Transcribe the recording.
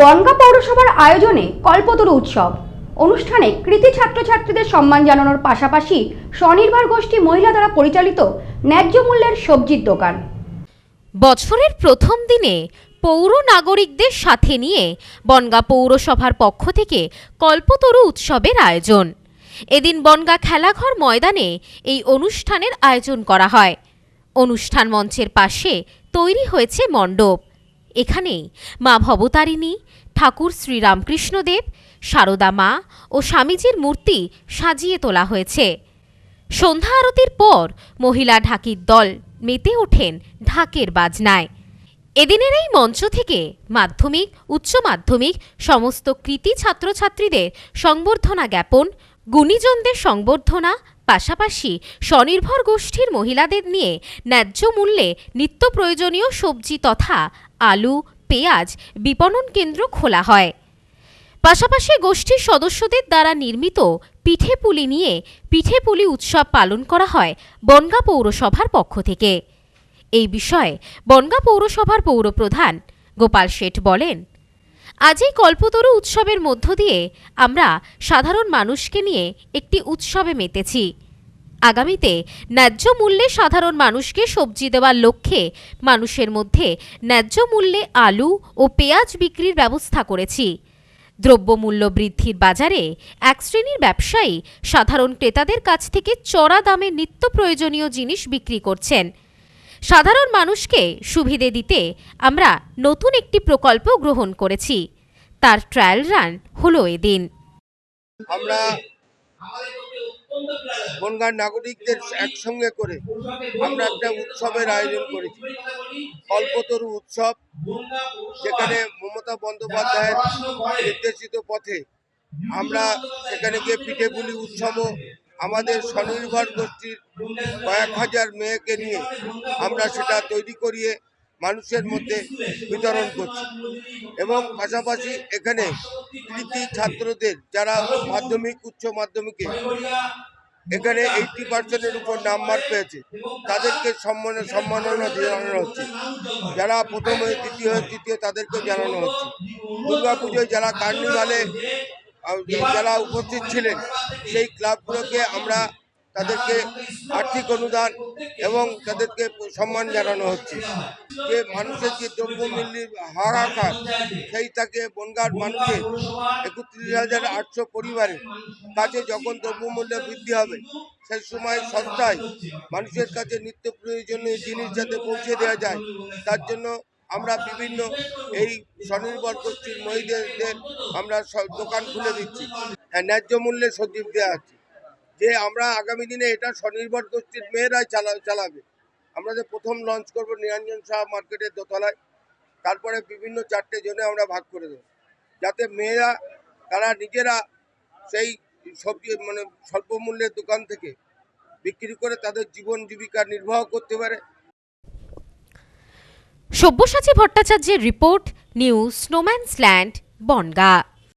বনগা পৌরসভার আয়োজনে কল্পতরু উৎসব। অনুষ্ঠানে কৃতি ছাত্রছাত্রীদের সম্মান জানানোর পাশাপাশি স্বনির্ভর গোষ্ঠী মহিলা দ্বারা পরিচালিত ন্যায্য মূল্যের সবজির দোকান। বছরের প্রথম দিনে পৌর নাগরিকদের সাথে নিয়ে বনগা পৌরসভার পক্ষ থেকে কল্পতরু উৎসবের আয়োজন। এদিন বনগা খেলাঘর ময়দানে এই অনুষ্ঠানের আয়োজন করা হয়। অনুষ্ঠান মঞ্চের পাশে তৈরি হয়েছে মণ্ডপ। এখানেই মা ভবতারিণী, ঠাকুর শ্রীরামকৃষ্ণদেব, সারদা মা ও স্বামীজির মূর্তি সাজিয়ে তোলা হয়েছে। সন্ধ্যা আরতির পর মহিলা ঢাকির দল মেতে ওঠেন ঢাকের বাজনায়। এদিনের এই মঞ্চ থেকে মাধ্যমিক, উচ্চ মাধ্যমিক, সমস্ত কৃতি ছাত্রছাত্রীদের সংবর্ধনা জ্ঞাপন, গুণীজনদের সংবর্ধনা, পাশাপাশি স্বনির্ভর গোষ্ঠীর মহিলাদের নিয়ে ন্যায্য মূল্যে নিত্য প্রয়োজনীয় সবজি তথা আলু, পেঁয়াজ বিপণন কেন্দ্র খোলা হয়। পাশাপাশি গোষ্ঠীর সদস্যদের দ্বারা নির্মিত পিঠে পুলি নিয়ে পিঠে পুলি উৎসব পালন করা হয় বনগা পৌরসভার পক্ষ থেকে। এই বিষয়ে বনগা পৌরসভার পৌরপ্রধান গোপাল শেঠ বলেন, আজ এই কল্পতরু উৎসবের মধ্য দিয়ে আমরা সাধারণ মানুষকে নিয়ে একটি উৎসবে মেতেছি। আগামীতে ন্যায্য মূল্যে সাধারণ মানুষকে সবজি দেওয়ার লক্ষ্যে মানুষের মধ্যে ন্যায্য মূল্যে আলু ও পেঁয়াজ বিক্রির ব্যবস্থা করেছি। দ্রব্যমূল্য বৃদ্ধির বাজারে এক শ্রেণির ব্যবসায়ী সাধারণ ক্রেতাদের কাছ থেকে চড়া দামে নিত্য প্রয়োজনীয় জিনিস বিক্রি করছেন। সাধারণ মানুষকে সুবিধে দিতে আমরা নতুন একটি প্রকল্প গ্রহণ করেছি। তার ট্রায়াল রান হলো এদিন। আমরা বনগাঁর নাগরিকদের একসঙ্গে করে আমরা একটা উৎসবের আয়োজন করেছি। কল্পতরু উৎসব, যেখানে মমতা বন্দ্যোপাধ্যায়ের নির্দেশিত পথে আমরা সেখানে গিয়ে পিঠেপুলি উৎসবও, আমাদের স্বনির্ভর গোষ্ঠীর কয়েক হাজার মেয়েকে নিয়ে আমরা সেটা তৈরি করিয়ে মানুষের মধ্যে বিতরণ করছি। এবং পাশাপাশি এখানে কৃতি ছাত্রদের যারা মাধ্যমিক, উচ্চ মাধ্যমিকে এখানে এইটি পার্সেন্টের উপর নাম্বার পেয়েছে, তাদেরকে সম্মান, সম্মাননা জানানো হচ্ছে। যারা প্রথম হয়ে দ্বিতীয় হয়ে তৃতীয়, তাদেরকে জানানো হচ্ছে। দুর্গা পুজোয় যারা কার্নিভালে যারা উপস্থিত ছিলেন, সেই ক্লাবগুলোকে আমরা তাদেরকে আর্থিক অনুদান এবং তাদেরকে সম্মান জানানো হচ্ছে। যে মানুষের যে দ্রব্যমূল্যের হাহাকার সেই তাকে বনগার মানুষের একত্রিশ হাজার আটশো পরিবারের কাছে যখন দ্রব্যমূল্য বৃদ্ধি হবে সেই সময় সস্তায় মানুষের কাছে নিত্য প্রয়োজনীয় জিনিস যাতে পৌঁছে দেওয়া যায় তার জন্য আমরা বিভিন্ন এই স্বনির্ভর গোষ্ঠীর মহিলাদের আমরা দোকান খুলে দিচ্ছি। হ্যাঁ, ন্যায্য মূল্যে সজীব দেওয়া আছে। যে আমরা আগামী দিনে এটা স্বনির্ভর গোষ্ঠীর মেয়েরাই চালা চালাবে। আমরা যে প্রথম লঞ্চ করব নিরঞ্জন শাহ মার্কেটের দোতলায়, তারপরে বিভিন্ন চারটে জনে আমরা ভাগ করে দেবো। যাতে মেয়েরা, তারা নিজেরা সেই সবজি মানে স্বল্প মূল্যের দোকান থেকে বিক্রি করে তাদের জীবন জীবিকা নির্বাহ করতে পারে। সব্যসাচী ভট্টাচার্যের report, news snowman's land Bangaon.